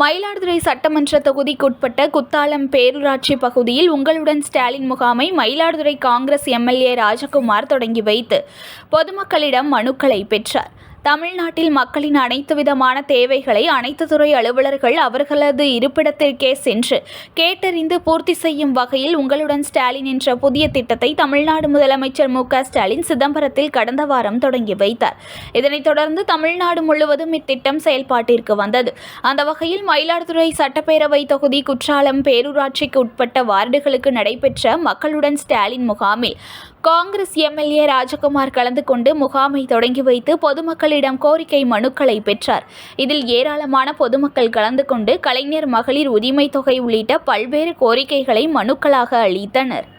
மயிலாடுதுறை சட்டமன்ற தொகுதிக்குட்பட்ட குத்தாலம் பேரூராட்சி பகுதியில் உங்களுடன் ஸ்டாலின் முகாமை மயிலாடுதுறை காங்கிரஸ் எம்எல்ஏ ராஜகுமார் தொடங்கி வைத்து பொதுமக்களிடம் மனுக்களை பெற்றார். தமிழ்நாட்டில் மக்களின் அனைத்து விதமான தேவைகளை அனைத்து துறை அலுவலர்கள் அவர்களது இருப்பிடத்திற்கே சென்று கேட்டறிந்து பூர்த்தி செய்யும் வகையில் உங்களுடன் ஸ்டாலின் என்ற புதிய திட்டத்தை தமிழ்நாடு முதலமைச்சர் மு க ஸ்டாலின் சிதம்பரத்தில் கடந்த வாரம் தொடங்கி வைத்தார். இதனைத் தொடர்ந்து தமிழ்நாடு முழுவதும் இத்திட்டம் செயல்பாட்டிற்கு வந்தது. அந்த வகையில் மயிலாடுதுறை சட்டப்பேரவை தொகுதி குற்றாலம் பேரூராட்சிக்கு உட்பட்ட வார்டுகளுக்கு நடைபெற்ற மக்களுடன் ஸ்டாலின் முகாமில் காங்கிரஸ் எம்எல்ஏ ராஜகுமார் கலந்து கொண்டு முகாமை தொடங்கி வைத்து பொதுமக்களிடம் கோரிக்கை மனுக்களை பெற்றார். இதில் ஏராளமான பொதுமக்கள் கலந்து கொண்டு கலைஞர் மகளிர் உரிமைத் தொகை உள்ளிட்ட பல்வேறு கோரிக்கைகளை மனுக்களாக அளித்தனர்.